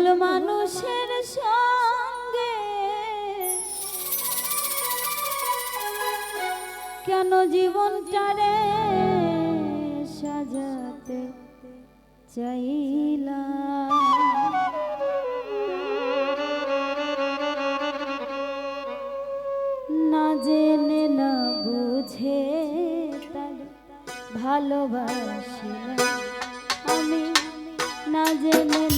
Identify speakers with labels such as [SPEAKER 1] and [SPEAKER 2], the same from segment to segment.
[SPEAKER 1] ভুল মানুষের সঙ্গে। কেন জীবনটারে সাজাতে চাইলাম? না জেনে, না বুঝে তার ভালোবাসিলাম আমি না জেনে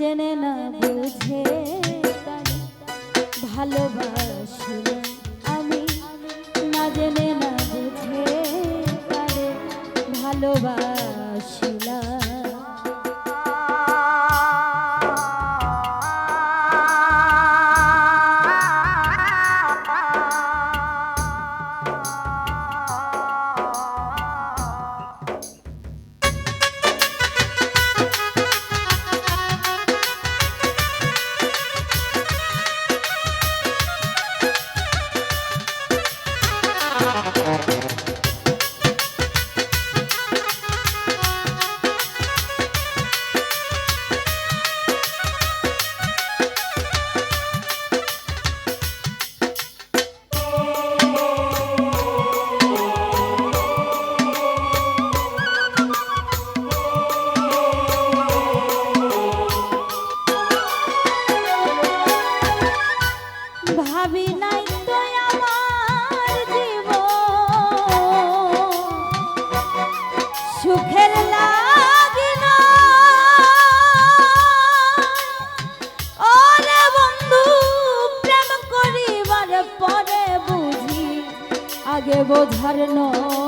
[SPEAKER 1] জেনে না বুঝে ভালোবাসি আমি। না জেনে না বুঝে ভালোবাস Thank you. লাগে বোঝার নয়।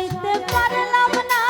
[SPEAKER 1] সইতে পারলাম না।